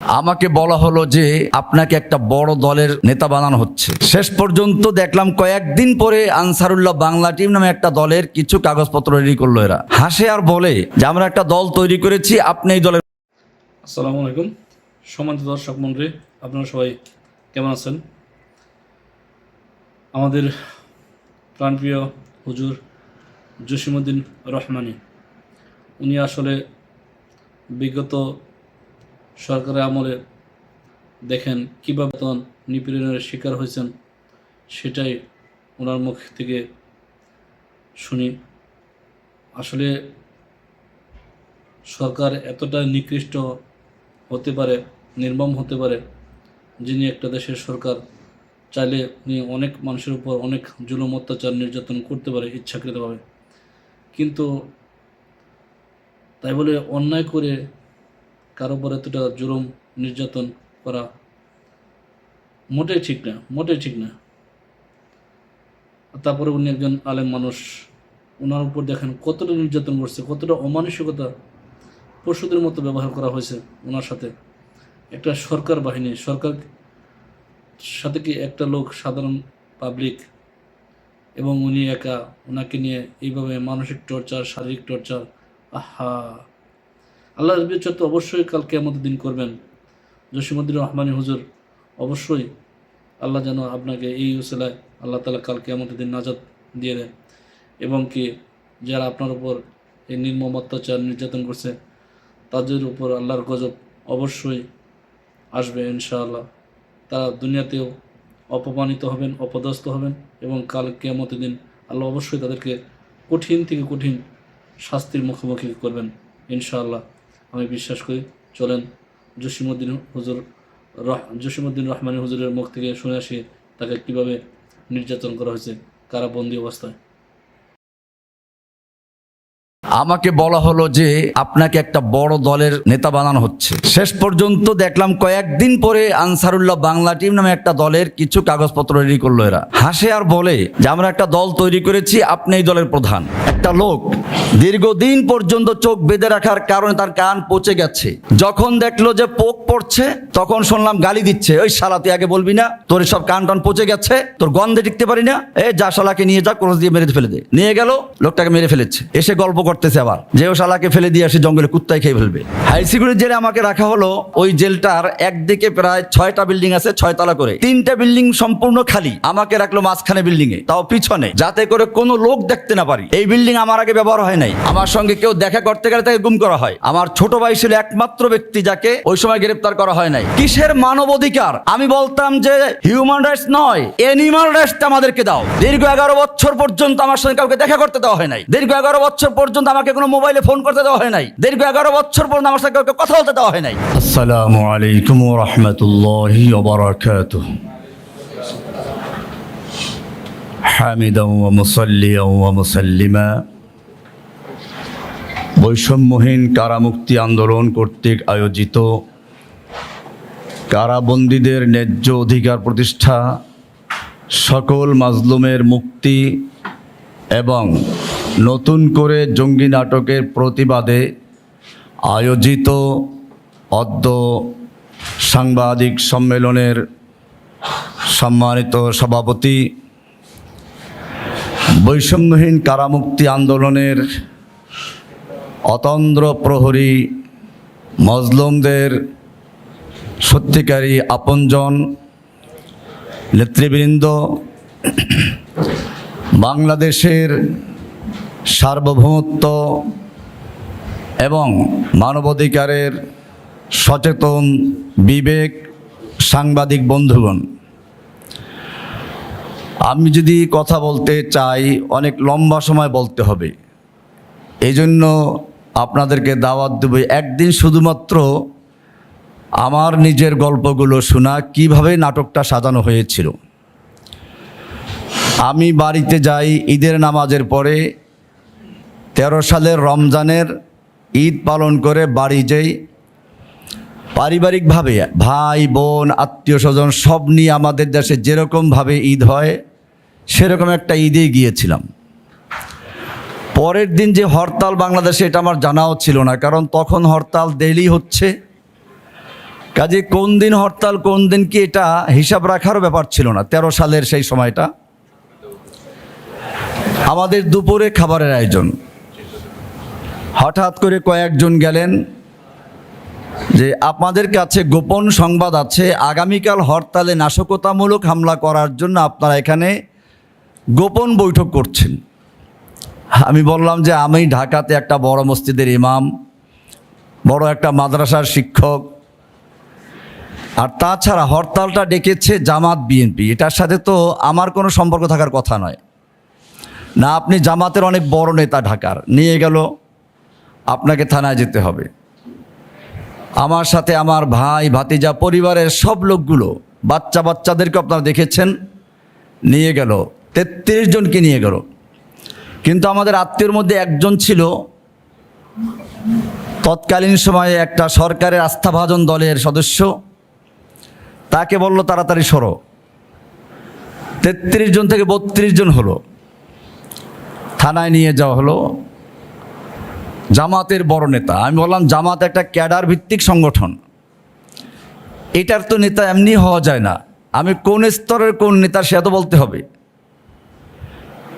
আমাকে বলা হলো যে আপনাকে একটা বড় দলের নেতা বানানো হচ্ছে। শেষ পর্যন্ত দেখলাম কয়েকদিন পরে আনসারুল্লাহ বাংলা টিম নামে একটা দলের কিছু কাগজপত্র রেডি করল এরা। হাসে আর বলে যে, আমরা একটা দল তৈরি করেছি, আপনি এই দলের আসসালামু আলাইকুম। সম্মানিত দর্শক মন্ডলী, আপনারা সবাই কেমন আছেন? আমাদের প্রাণপ্রিয় হুজুর জসিমুদ্দিন রহমানি, উনি আসলে বিগত সরকারের আমলে দেখেন কীভাবে তখন নিপীড়নের শিকার হয়েছেন, সেটাই ওনার মুখ থেকে শুনি। আসলে সরকার এতটা নিকৃষ্ট হতে পারে, নির্মম হতে পারে, যিনি একটা দেশের সরকার, চাইলে উনি অনেক মানুষের উপর অনেক জুলুম অত্যাচার নির্যাতন করতে পারে ইচ্ছাকৃতভাবে। কিন্তু তাই বলে অন্যায় করে কারও উপর এতটা জুলুম, নির্যাতন করা মোটেই ঠিক না, মোটেই ঠিক না। তারপরে উনি একজন আলেম মানুষ ওনার উপর দেখেন কতটা নির্যাতন করছে, কতটা অমানসিকতা পশুদের মতো ব্যবহার করা হয়েছে ওনার সাথে। একটা সরকার বাহিনী, সরকার সাথে কি একটা লোক সাধারণ পাবলিক এবং উনি একা ওনাকে নিয়ে এইভাবে মানসিক টর্চার শারীরিক টর্চার আহা! আল্লাহ বিচার তো অবশ্যই কালকে কেমন দিন করবেন। জসিমুদ্দিন রহমানী হুজুর, অবশ্যই আল্লাহ যেন আপনাকে এই উসেলায় আল্লাহ তালা কালকে কেমন দিন নাজাদ দিয়ে দেন। এবং কি যারা আপনার উপর এই নির্মম অত্যাচার নির্যাতন করছে, তাদের উপর আল্লাহর গজব অবশ্যই আসবে ইনশাআল্লাহ। তারা দুনিয়াতেও অপমানিত হবেন, অপদস্থ হবেন এবং কাল কেয়ামতের দিন আল্লাহ অবশ্যই তাদেরকে কঠিন থেকে কঠিন শাস্তির মুখোমুখি করবেন ইনশাআল্লাহ। আমি বিশ্বাস করি, চলেন জসিমুদ্দিন হুজুর রহ জসিমুদ্দিন রহমানী হুজুরের মুখ থেকে শুনে আসি তাকে কীভাবে নির্যাতন করা হয়েছে কারাবন্দি অবস্থায়। আমাকে বলা হলো যে আপনাকে একটা বড় দলের নেতা বানানো হচ্ছে। শেষ পর্যন্ত দেখলাম কয়েকদিন পরে আনসারুল্লাহ বাংলা টিম নামে একটা দলের কিছু কাগজপত্র রেডি করল এরা। হাসে আর বলে যে, আমরা একটা দল তৈরি করেছি, আপনি এই দলের প্রধান। একটা লোক দীর্ঘদিন পর্যন্ত চোখ বেঁধে রাখার কারণে তার কান পচে গেছে। যখন দেখল যে পোক পড়ছে, তখন শুনলাম গালি দিচ্ছে। ওই শালা, তুই আগে বলবি না? তোর সব কান টান পচে গেছে? তোর গন্ধে টিকতে পারি না? এ, যা শালাকে নিয়ে যা ক্রোশ দিয়ে মেরে ফেলে দে। নিয়ে গেল, লোকটাকে মেরে ফেলেছে। এসে গল্প করতেছে আবার। যে ও শালাকে ফেলে দিয়ে আসে জঙ্গলে, কুত্তায় খেয়ে ফেলবে। হাই সিকিউরিটি জেলে আমাকে রাখা হলো ওই জেলটার একদিকে প্রায় ছয়টা বিল্ডিং আছে, ছয়তলা করে। তিনটা বিল্ডিং সম্পূর্ণ খালি। আমাকে রাখল মাঝখানে বিল্ডিং এ, তাও পিছনে, যাতে করে কোনো লোক দেখতে না পারি। এই বিল্ডিং আমার আগে ব্যবহার হয় নাই। আমার সঙ্গে কেউ দেখা করতে গেলে তাকে গুম করা হয়। আমার ছোট ভাই ছিল একমাত্র ব্যক্তি যাকে ওই সময় গ্রেপ্তার করা হয় নাই। কিসের মানব অধিকার? আমি বলতাম যে হিউম্যান রাইটস নয় এনিমাল রাইটস আমাদেরকে দাও। দীর্ঘ এগারো বছর পর্যন্ত আমার সঙ্গে কাউকে দেখা করতে দেওয়া হয় নাই। দীর্ঘ এগারো বছর পর্যন্ত আমাকে কোনো মোবাইলে ফোন করতে দেওয়া হয় নাই দীর্ঘ এগারো বছর পর্যন্ত আমার সঙ্গে কাউকে কথা বলতে দেওয়া হয় নাই আসসালামু আলাইকুম রহমতুল্লাহি ওবরাকাতুহ حامدا ومصليا ومسلما বৈষম্যহীন কারামুক্তি আন্দোলন কর্তৃক আয়োজিত কারাবন্দীদের ন্যায্য অধিকার প্রতিষ্ঠা সকল মাজলুমের মুক্তি এবং নতুন করে জঙ্গি নাটকের প্রতিবাদে আয়োজিত অদ্য সাংবাদিক সম্মেলনের সম্মানিত সভাপতি বৈষম্যহীন কারামুক্তি আন্দোলনের অতন্দ্র প্রহরী মজলুমদের সত্যিকারী আপনজন নেতৃবৃন্দ বাংলাদেশের সার্বভৌমত্ব এবং মানবাধিকারের সচেতন বিবেক সাংবাদিক বন্ধুগণ, আমি যদি কথা বলতে চাই, অনেক লম্বা সময় বলতে হবে। এই জন্য আপনাদেরকে দাওয়াত দেবে একদিন শুধুমাত্র আমার নিজের গল্পগুলো শোনা, কীভাবে নাটকটা সাজানো হয়েছিল। আমি বাড়িতে যাই ঈদের নামাজের পরে তেরো সালের রমজানের ঈদ পালন করে বাড়ি যাই পারিবারিকভাবে ভাই, বোন, আত্মীয় স্বজন সব নিয়ে আমাদের দেশে যেরকমভাবে ঈদ হয়, সেরকম একটা ঈদে গিয়েছিলাম। পরের দিন যে হরতাল বাংলাদেশে, এটা আমার জানাও ছিল না, কারণ তখন হরতাল ডেলি হচ্ছে। কাজে কোন দিন হরতাল, কোন দিন কি, এটা হিসাব রাখারও ব্যাপার ছিল না, তেরো সালের সেই সময়টা। আমাদের দুপুরে খাবারের আয়োজন। হঠাৎ করে কয়েকজন গেলেন যে, আপনাদের কাছে গোপন সংবাদ আছে, আগামীকাল হরতালে নাশকতামূলক হামলা করার জন্য আপনারা এখানে গোপন বৈঠক করছেন। আমি বললাম যে, আমি ঢাকাতে একটা বড় মসজিদের ইমাম, বড় একটা মাদ্রাসার শিক্ষক। আর তাছাড়া হরতালটা ডেকেছে জামাত বিএনপি। এটার সাথে তো আমার কোনো সম্পর্ক থাকার কথা নয়। না, আপনি জামাতের অনেক বড় নেতা ঢাকার। নিয়ে গেল আপনাকে থানায় যেতে হবে। আমার সাথে আমার ভাই, ভাতিজা, পরিবারের সব লোকগুলো, বাচ্চা বাচ্চাদেরকে আপনারা দেখেছেন, নিয়ে গেল। তেত্রিশ জনকে নিয়ে গেল। কিন্তু আমাদের আত্মীয়র মধ্যে একজন ছিল। তৎকালীন সময়ে একটা সরকারের আস্থাভাজন দলের সদস্য। তাকে বলল, তাড়াতাড়ি সরো। তেত্রিশ জন থেকে বত্রিশ জন হলো। থানায় নিয়ে যাওয়া হলো। জামাতের বড় নেতা। আমি বললাম, জামাত একটা ক্যাডার ভিত্তিক সংগঠন। এটার তো নেতা এমনি হওয়া যায় না। আমি কোন স্তরের কোন নেতা সে তো বলতে হবে?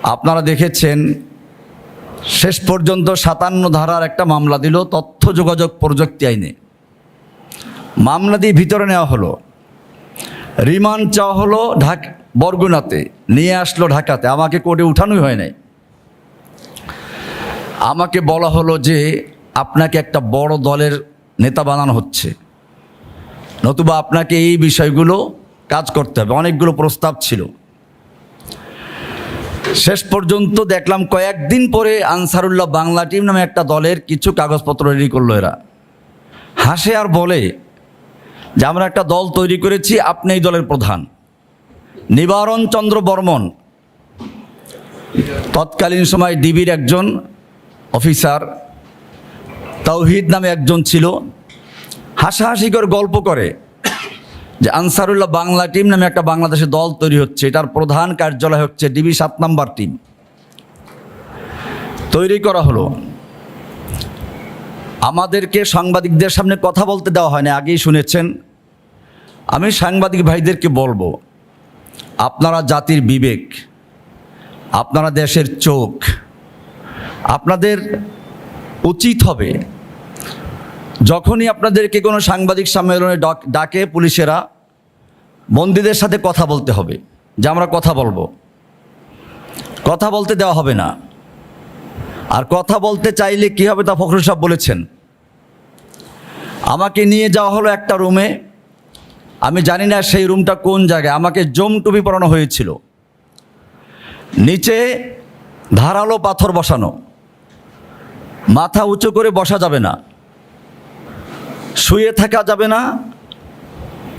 আপনারা দেখেছেন, শেষ পর্যন্ত সাতান্ন ধারার একটা মামলা দিল তথ্য যোগাযোগ প্রযুক্তি আইনে। মামলা দিয়ে ভিতরে নেওয়া হলো। রিমান্ড চাওয়া হলো ঢাক, বরগুনাতে। নিয়ে আসলো ঢাকাতে। আমাকে কোর্টে উঠানোই হয় নাই। আমাকে বলা হলো যে আপনাকে একটা বড় দলের নেতা বানানো হচ্ছে। নতুবা আপনাকে এই বিষয়গুলো কাজ করতে হবে। অনেকগুলো প্রস্তাব ছিল। শেষ পর্যন্ত দেখলাম কয়েকদিন পরে আনসারুল্লাহ বাংলা টিম নামে একটা দলের কিছু কাগজপত্র রেডি করল এরা। হাসে আর বলে যে, আমরা একটা দল তৈরি করেছি, আপনি এই দলের প্রধান। নিবারণ চন্দ্র বর্মন। তৎকালীন সময় ডিবির একজন অফিসার, তাওহিদ নামে একজন ছিল, হাসাহাসি করে গল্প করে যে আনসারুল্লাহ বাংলা টিম নামে একটা বাংলাদেশের দল তৈরি হচ্ছে, এটার প্রধান কার্যালয় হচ্ছে ডিবি সাত নাম্বার টিম। তৈরি করা হলো। আমাদেরকে সাংবাদিকদের সামনে কথা বলতে দেওয়া হয় না আগেই শুনেছেন। আমি সাংবাদিক ভাইদেরকে বলব, আপনারা জাতির বিবেক, আপনারা দেশের চোখ আপনাদের উচিত হবে যখনই আপনাদেরকে কোনো সাংবাদিক সম্মেলনে ডাক- পুলিশেরা, বন্দীদের সাথে কথা বলতে হবে, যে আমরা কথা বলব। কথা বলতে দেওয়া হবে না। আর কথা বলতে চাইলে কী হবে তা ফখরুল সাহেব বলেছেন। আমাকে নিয়ে যাওয়া হলো একটা রুমে। আমি জানি না সেই রুমটা কোন জায়গায়। আমাকে জম টুপি পরানো হয়েছিল। নিচে ধারালো পাথর বসানো। মাথা উঁচু করে বসা যাবে না। শুয়ে থাকা যাবে না।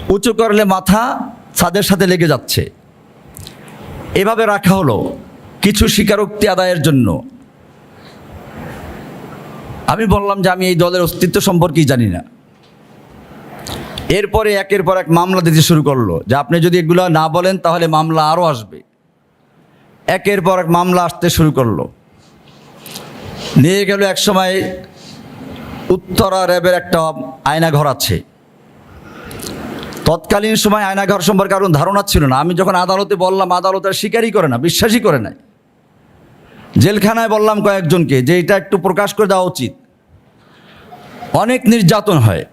উঁচু করলে মাথা ছাদের সাথে লেগে যাচ্ছে। এভাবে রাখা হলো কিছু স্বীকারোক্তি আদায়ের জন্য। আমি বললাম যে আমি এই দলের অস্তিত্ব সম্পর্কেই জানি না। এরপরে একের পর এক মামলা দিতে শুরু করল যে আপনি যদি এগুলো না বলেন তাহলে মামলা আরও আসবে। একের পর এক মামলা আসতে শুরু করল। নিয়ে গেল এক সময় উত্তরা র্যাবের একটা আয়নাঘর আছে। তৎকালীন সময় আয়নাঘর সম্পর্কে কারণ ধারণা ছিল না। আমি যখন আদালতে বললাম, আদালত আর স্বীকারই করে না, বিশ্বাসই করে নাই। জেলখানায় বললাম কয়েকজনকে যে এটা একটু প্রকাশ করে দেওয়া উচিত। অনেক নির্যাতন হয়।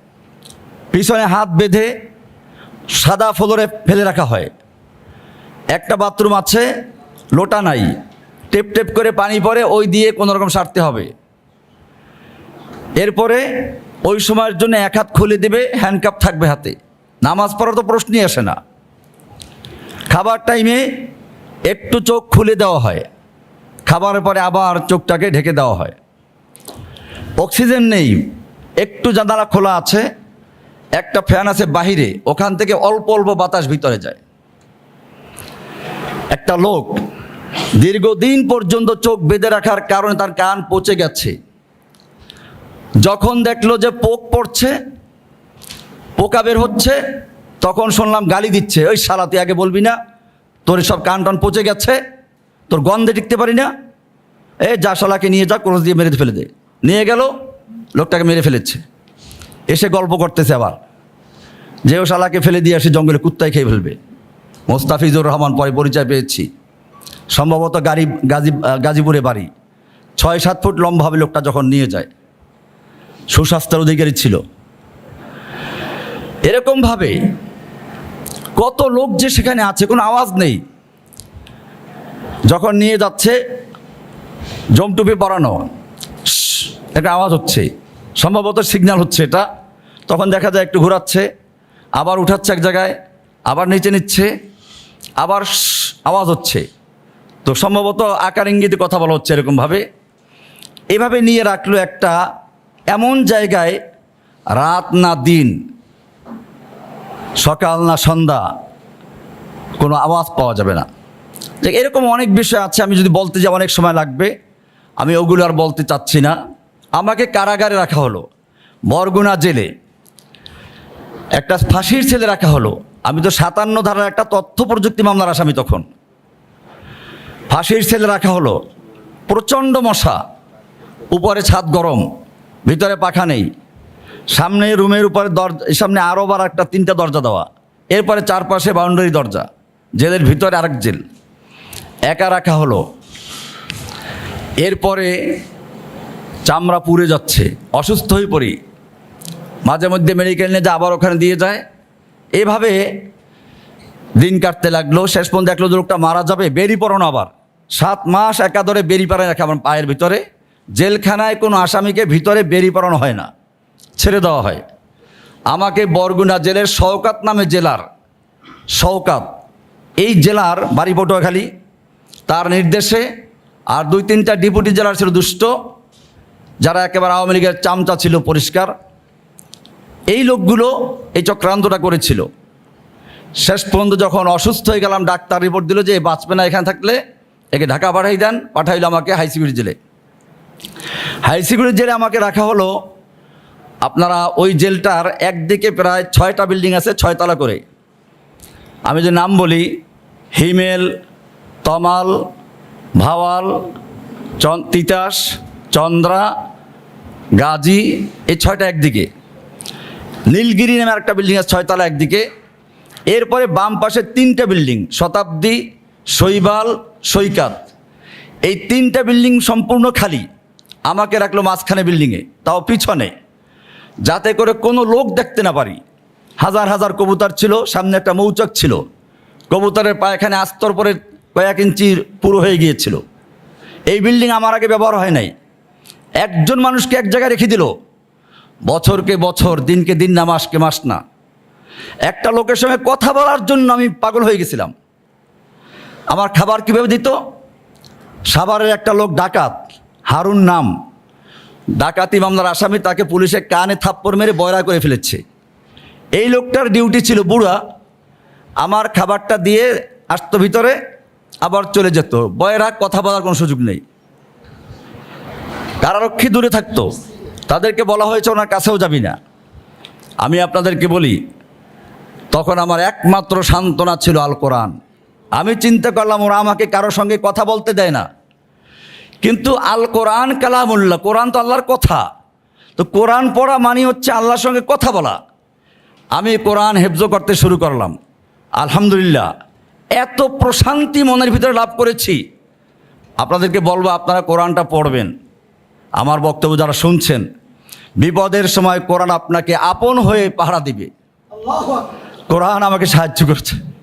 পিছনে হাত বেঁধে সাদা ফ্লোরে ফেলে রাখা হয়। একটা বাথরুম আছে, লোটা নাই। টেপ টেপ করে পানি পরে ওই দিয়ে কোনো রকম সারতে হবে। এরপরে ওই সময়ের জন্য এক হাত খুলে দেবে হ্যান্ডকাপ থাকবে হাতে। নামাজ পড়ার তো প্রশ্নই আসে না। খাবার টাইমে একটু চোখ খুলে দেওয়া হয়। খাবারের পরে আবার চোখটাকে ঢেকে দেওয়া হয়। অক্সিজেন নেই, একটু জানালা খোলা আছে, একটা ফ্যান আছে বাহিরে, ওখান থেকে অল্প অল্প বাতাস ভিতরে যায়। একটা লোক দীর্ঘদিন পর্যন্ত চোখ বেঁধে রাখার কারণে তার কান পচে গেছে। যখন দেখল যে পোক পড়ছে, পোকা বের হচ্ছে, তখন শুনলাম গালি দিচ্ছে। ওই শালা, তুই আগে বলবি না? তোর সব কান টান পচে গেছে? তোর গন্ধে টিকতে পারি না? এ, যা শালাকে নিয়ে যা, ক্রোশ দিয়ে মেরে ফেলে দে। নিয়ে গেল, লোকটাকে মেরে ফেলেছে। এসে গল্প করতেছে আবার, যে ও শালাকে ফেলে দিয়ে আসে জঙ্গলে কুত্তায় খেয়ে ফেলবে। মোস্তাফিজুর রহমান পরে পরিচয় পেয়েছি। সম্ভবত গাড়ি, গাজী গাজীপুরে বাড়ি। ছয়, সাত ফুট লম্বা হবে লোকটা যখন নিয়ে যায়। সুস্বাস্থ্যের অধিকারী ছিল। এরকমভাবে কত লোক যে সেখানে আছে, কোনো আওয়াজ নেই। যখন নিয়ে যাচ্ছে জমটুপি পরানো একটা আওয়াজ হচ্ছে। সম্ভবত সিগন্যাল হচ্ছে এটা। তখন দেখা যায় একটু ঘোরাচ্ছে, আবার উঠাচ্ছে এক জায়গায়, আবার নিচে নিচ্ছে, আবার আওয়াজ হচ্ছে। তো সম্ভবত আকার ইঙ্গিতে কথা বলা হচ্ছে এরকমভাবে। এভাবে নিয়ে রাখল একটা এমন জায়গায় রাত না দিন, সকাল না সন্ধ্যা কোনো আওয়াজ পাওয়া যাবে না। যে এরকম অনেক বিষয় আছে, আমি যদি বলতে যাই অনেক সময় লাগবে, আমি ওগুলো আর বলতে চাচ্ছি না। আমাকে কারাগারে রাখা হলো, বরগুনা জেলে। একটা ফাঁসির ছেলে রাখা হলো, আমি তো সাতান্ন ধারার একটা তথ্য প্রযুক্তি মামলার আসামি তখন। ফাঁসির ছেলে রাখা হলো। প্রচণ্ড মশা। উপরে ছাদ গরম, ভিতরে পাখা নেই। সামনে রুমের উপরে দরজা সামনে আরও বার একটা তিনটা দরজা দেওয়া। এরপরে চারপাশে বাউন্ডারি দরজা, জেলের ভিতরে আরেক জেল। একা রাখা হলো। এরপরে চামড়া পুড়ে যাচ্ছে, অসুস্থ হয়ে পড়ি। মাঝে মধ্যে মেডিকেল নিয়ে যা আবার ওখানে দিয়ে যায়। এভাবে দিন কাটতে লাগল, শেষ পর্যন্ত দেখল লোকটা মারা যাবে বেরি পড়ানো আবার। সাত মাস একাদরে বেরি পাড়ে রাখে আমার পায়ের ভিতরে। জেলখানায় কোনো আসামিকে ভিতরে বেরি পড়ানো হয় না, ছেড়ে দেওয়া হয়। আমাকে বরগুনা জেলের শওকাত নামে জেলার, শওকাত। এই জেলার বাড়ি পটুয়াখালী, তার নির্দেশে আর দুই তিনটা ডিপুটি জেলার ছিল দুষ্ট, যারা একেবারে আওয়ামী লীগের চামচা ছিল পরিষ্কার। এই লোকগুলো এই চক্রান্তটা করেছিল। শেষ পর্যন্ত যখন অসুস্থ হয়ে গেলাম, ডাক্তার রিপোর্ট দিল যে, বাঁচবে না এখানে থাকলে। একে ঢাকা পাঠাই দেন, পাঠাইলো আমাকে হাই সিকিউরিটি জেলে। হাই সিকিউরিটি জেলে আমাকে রাখা হলো, আপনারা ওই জেলটার একদিকে প্রায় ছয়টা বিল্ডিং আছে, ছয়তলা করে। আমি যে নাম বলি, হিমেল, তমাল, ভাওয়াল তিতাস, চন্দ্রা, গাজী, এই ছয়টা একদিকে। নীলগিরি নামে একটা বিল্ডিং আছে, ছয়তলা একদিকে। এরপরে বাম পাশে তিনটা বিল্ডিং, শতাব্দী শৈবাল, সৈকাত। এই তিনটা বিল্ডিং সম্পূর্ণ খালি। আমাকে রাখল মাঝখানে বিল্ডিংয়ে, তাও পিছনে। যাতে করে কোনো লোক দেখতে না পারি। হাজার হাজার কবুতর ছিল, সামনে একটা মৌচক ছিল। কবুতরের পায়খানে আস্তর পরে কয়েক ইঞ্চি পুরো হয়ে গিয়েছিল। এই বিল্ডিং আমার আগে ব্যবহার হয় নাই। একজন মানুষকে এক জায়গায় রেখে দিল। বছরকে বছর, দিনকে দিন, না মাসকে মাস না। একটা লোকের সঙ্গে কথা বলার জন্য আমি পাগল হয়ে গেছিলাম। আমার খাবার কীভাবে দিত? সাভারের একটা লোক ডাকাত, হারুন নাম। ডাকাতি মামলার আসামি তাকে পুলিশে কানে থাপ্পড় মেরে বয়রা করে ফেলেছে। এই লোকটার ডিউটি ছিল বুড়া। আমার খাবারটা দিয়ে আসতো ভিতরে, আবার চলে যেত। বয়রা কথা বলার কোনো সুযোগ নেই। কারারক্ষী দূরে থাকতো। তাদেরকে বলা হয়েছে ওনার কাছেও যাবি না। আমি আপনাদেরকে বলি, তখন আমার একমাত্র সান্ত্বনা ছিল আল কোরআন। আমি চিন্তা করলাম ওরা আমাকে কারোর সঙ্গে কথা বলতে দেয় না। কিন্তু আল কোরআন কালামুল্লাহ কোরআন তো আল্লাহর কথা। তো কোরআন পড়া মানে হচ্ছে আল্লাহর সঙ্গে কথা বলা। আমি কোরআন হেফজ করতে শুরু করলাম। আলহামদুলিল্লাহ এত প্রশান্তি মনের ভিতরে লাভ করেছি। আপনাদেরকে বলব আপনারা কোরআনটা পড়বেন। আমার বক্তব্য যারা শুনছেন বিপদের সময় কোরআন আপনাকে আপন হয়ে পাহারা দিবে। কোরআন আমাকে সাহায্য করছে।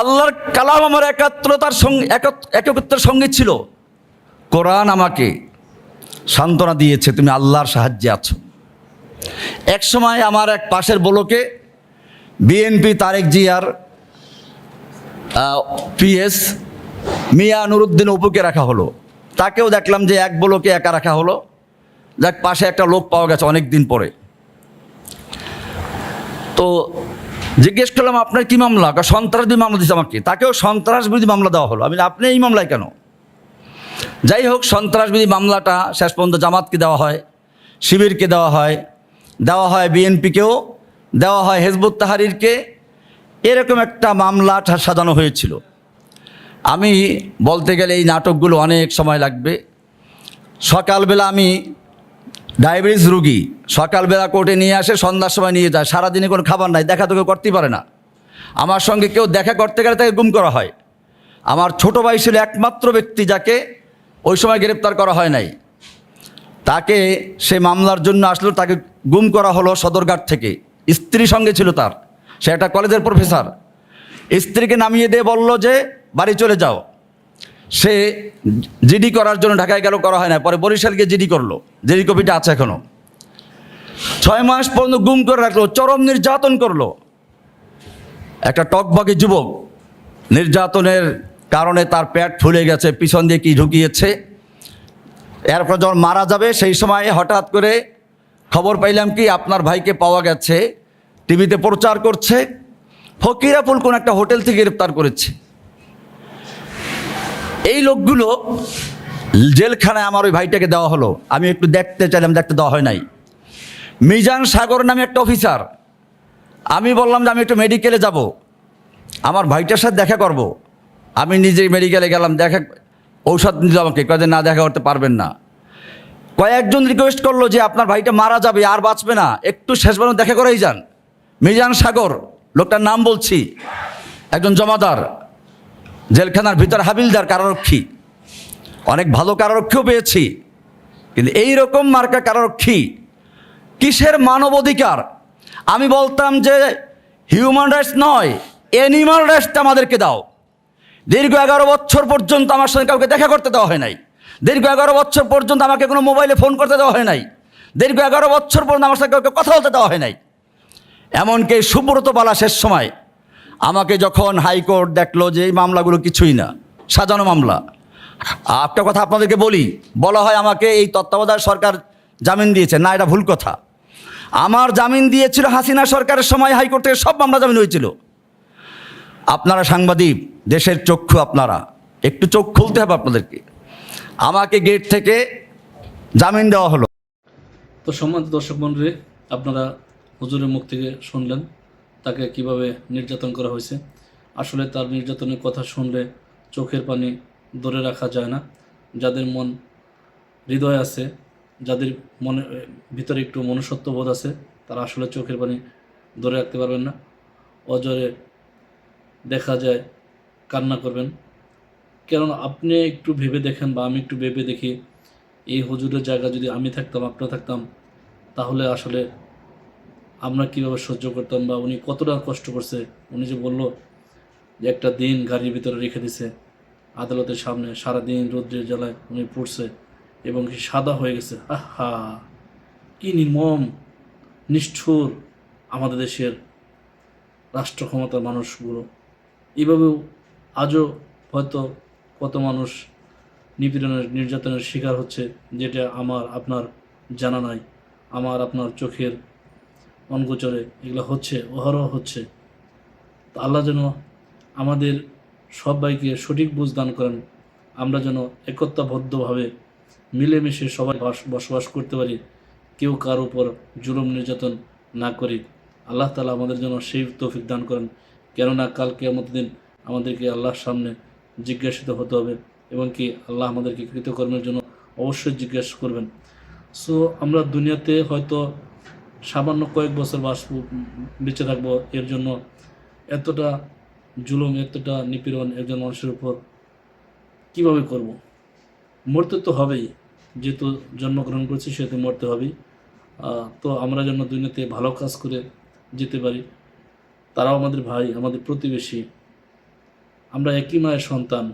আল্লাহর কালাম আমার একাত্রতার সঙ্গে একত্রের সঙ্গে ছিল। কোরআন আমাকে সান্ত্বনা দিয়েছে, তুমি আল্লাহর সাহায্যে আছো। এক সময় আমার এক পাশের বলোকে, বিএনপি তারেক জিয়ার পিএস মিয়া নুরুদ্দিন অপুকে রাখা হলো। তাকেও দেখলাম যে এক বলোকে একা রাখা হলো। যাক, পাশে একটা লোক পাওয়া গেছে অনেক দিন পরে। তো জিজ্ঞেস করলাম, আপনার কি মামলা? সন্ত্রাস মামলা দিচ্ছে আমাকে। তাকেও সন্ত্রাস বিরোধী মামলা দেওয়া হলো। আমি আপনি এই মামলায় কেন? যাই হোক সন্ত্রাস বিরোধী মামলাটা শেষ পর্যন্ত জামাতকে দেওয়া হয়, শিবিরকে দেওয়া হয় দেওয়া হয় বিএনপিকেও, দেওয়া হয় হেজবুত তাহারিরকে। এরকম একটা মামলাঠা সাজানো হয়েছিল। আমি বলতে গেলে এই নাটকগুলো অনেক সময় লাগবে। সকালবেলা আমি ডায়াবেটিস রুগী সকালবেলা কোর্টে নিয়ে আসে, সন্ধ্যার সময় নিয়ে যায়। সারাদিনে কোনো খাবার নাই, দেখা তো কেউ করতেই পারে না। আমার সঙ্গে কেউ দেখা করতে গেলে তাকে গুম করা হয়। আমার ছোট ভাই ছিল একমাত্র ব্যক্তি যাকে ওই সময় গ্রেপ্তার করা হয় নাই। তাকে সে মামলার জন্য আসলো, তাকে গুম করা হলো সদরঘাট থেকে। স্ত্রী সঙ্গে ছিল তার। সে একটা কলেজের প্রফেসর। স্ত্রীকে নামিয়ে দিয়ে বলল যে, বাড়ি চলে যাও। সে জিডি করার জন্য ঢাকায় গেল, করা হয় না। পরে বরিশালকে জিডি করল। জিডি কপিটা আছে এখনও। ছয় মাস পর্যন্ত গুম করে রাখল, চরম নির্যাতন করল। একটা টকবগে যুবক, নির্যাতনের কারণে তার পেট ফুলে গেছে, পিছন দিয়ে কি ঢুকিয়েছে। এরপর যখন মারা যাবে, সেই সময় হঠাৎ করে খবর পাইলাম কি, আপনার ভাইকে পাওয়া গেছে, টিভিতে প্রচার করছে। ফকিরাপুল কোন একটা হোটেল থেকে গ্রেপ্তার করেছে। এই লোকগুলো জেলখানায় আমার ওই ভাইটাকে দেওয়া হলো। আমি একটু দেখতে চাইলাম, দেখতে দেওয়া হয় নাই। মিজান সাগর নামে একটা অফিসার। আমি বললাম যে আমি একটু মেডিকেলে যাব। আমার ভাইটার সাথে দেখা করব। আমি নিজে মেডিকেলে গেলাম, দেখা ঔষধ নিল আমাকে। কয়ে না, দেখা করতে পারবেন না। কয়েকজন রিকোয়েস্ট করল যে আপনার ভাইটা মারা যাবে, আর বাঁচবে না। একটু শেষ পর্যন্ত দেখা করেই যান। মিজান সাগর, লোকটার নাম বলছি। একজন জমাদার। জেলখানার ভিতর হাবিলদার কারারক্ষী। অনেক ভালো কারারক্ষীও পেয়েছি। কিন্তু এই রকম মার্কা কারারক্ষী কিসের মানবাধিকার? আমি বলতাম যে হিউম্যান রাইটস নয় অ্যানিমাল রাইটসটা আমাদেরকে দাও। দীর্ঘ এগারো বছর পর্যন্ত আমার সঙ্গে কাউকে দেখা করতে দেওয়া হয় নাই। দীর্ঘ এগারো বছর পর্যন্ত আমাকে কোনো মোবাইলে ফোন করতে দেওয়া হয় নাই। দীর্ঘ এগারো বছর পর্যন্ত আমার সঙ্গে কাউকে কথা বলতে দেওয়া হয় নাই। এমনকি সুব্রত বালা শেষ সময় আমাকে যখন হাইকোর্ট দেখল যে এই মামলাগুলো কিছুই না, সাজানো মামলা। একটা কথা আপনাদেরকে বলি, বলা হয় আমাকে এই তত্ত্বাবধায়ক সরকার জামিন দিয়েছে। না, এটা ভুল কথা। আমার জামিন দিয়েছিল হাসিনা সরকারের সময় হাইকোর্ট থেকে সব মামলা জামিন হয়েছিল। আপনারা সাংবাদিক, দেশের চক্ষু আপনারা, একটু চোখ খুলতে হবে আপনাদেরকে। আমাকে গেট থেকে জামিন দেওয়া হলো। তো সম্মানিত দর্শক মন্ডলী আপনারা হুজুরের মুখ থেকে শুনলেন। তাকে কীভাবে নির্যাতন করা হয়েছে? আসলে তার নির্যাতনের কথা শুনলে চোখের পানি ধরে রাখা যায় না। যাদের মন হৃদয় আছে, যাদের মনে, ভিতরে একটু মনুষ্যত্ব বোধ আছে, তারা আসলে চোখের পানি ধরে রাখতে পারবেন না। অজরে দেখা যায়, কান্না করবেন। কেননা আপনি একটু ভেবে দেখেন বা আমি একটু ভেবে দেখি, এই হুজুরের জায়গা যদি আমি থাকতাম আপনারা থাকতাম, তাহলে আসলে আমরা কীভাবে সহ্য করতাম বা উনি কতটা কষ্ট করছে, উনি যে বলল যে একটা দিন গাড়ির ভিতরে রেখে দিছে, আদালতের সামনে সারা দিন রৌদ্রের জ্বালায় উনি পড়ছে এবং কি সাদা হয়ে গেছে। আহা, কি নির্মম, নিষ্ঠুর আমাদের দেশের রাষ্ট্র ক্ষমতার মানুষগুলো। এইভাবেও আজও হয়তো কত মানুষ নিপীড়নের নির্যাতনের শিকার হচ্ছে, যেটা আমার, আপনার জানা নাই। আমার, আপনার চোখের অনগোচরে এগুলো হচ্ছে অহরহ হচ্ছে। তো আল্লাহ যেন আমাদের সবাইকে সঠিক বুঝ দান করেন। আমরা যেন একতাবদ্ধভাবে মিলেমিশে সবাই বাস- বসবাস করতে পারি। কেউ কার উপর জুলুম নির্যাতন না করি। আল্লাহ তালা আমাদের জন্য সেই তৌফিক দান করেন। কেননা কালকে আমাদের দিন আমাদেরকে আল্লাহর সামনে জিজ্ঞাসিত হতে হবে এবং কি আল্লাহ আমাদেরকে কৃতকর্মের জন্য অবশ্যই জিজ্ঞাসা করবেন। সো আমরা দুনিয়াতে হয়তো সামান্য কয়েক বছর বাঁচব বেঁচে থাকব, এর জন্য এতটা জুলুম, এতটা নিপীড়ন একজন মানুষের উপর কীভাবে করব? মরতে তো হবেই। যেহেতু জন্মগ্রহণ করছি, সেহেতু মরতে হবেই। তো আমরা যেন দুনিয়াতে ভালো কাজ করে যেতে পারি। তারাও আমাদের ভাই, আমাদের প্রতিবেশী। আমরা একই মায়ের সন্তান।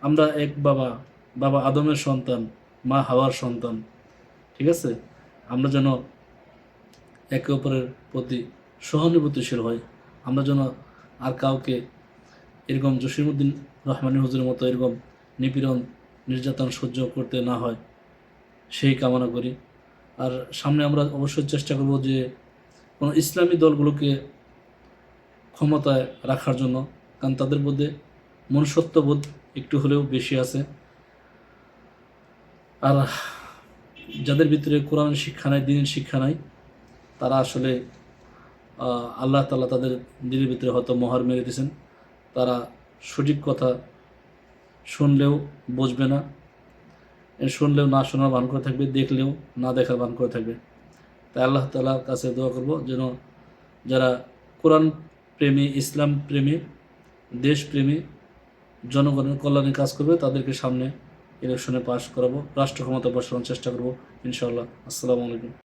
আমরা এক বাবা বাবা আদমের সন্তান, মা হাওয়ার সন্তান। ঠিক আছে? আমরা যেন একে অপরের প্রতি সহানুভূতিশীল হয়। আমরা যেন আর কাউকে এরকম জসিমুদ্দিন রহমানী হুজুরের মতো এরকম নিপীড়ন, নির্যাতন সহ্য করতে না হয়, সেই কামনা করি। আর সামনে আমরা অবশ্যই চেষ্টা করব যে কোনো ইসলামী দলগুলোকে ক্ষমতায় রাখার জন্য, কারণ তাদের মধ্যে মনুষ্যত্ববোধ একটু হলেও বেশি আছে। আর যাদের ভিতরে কোরআন শিক্ষা নাই, দিনের শিক্ষা নাই তারা আসলে আল্লাহ তালা তাদের দিনের ভিতরে হয়তো মহার মেরে দিয়েছেন। তারা সঠিক কথা শুনলেও বুঝবে না। শুনলেও না শোনার ভান করে থাকবে, দেখলেও না দেখার ভান করে থাকবে। তাই আল্লাহ তালার কাছে দোয়া করব যেন যারা কোরআন প্রেমী, ইসলাম প্রেমী দেশপ্রেমী জনগণের কল্যাণে কাজ করবে, তাদেরকে সামনে ইলেকশনে পাশ করাবো, রাষ্ট্র ক্ষমতা বসানোর চেষ্টা করব, ইনশাআল্লাহ। আসসালামু আলাইকুম।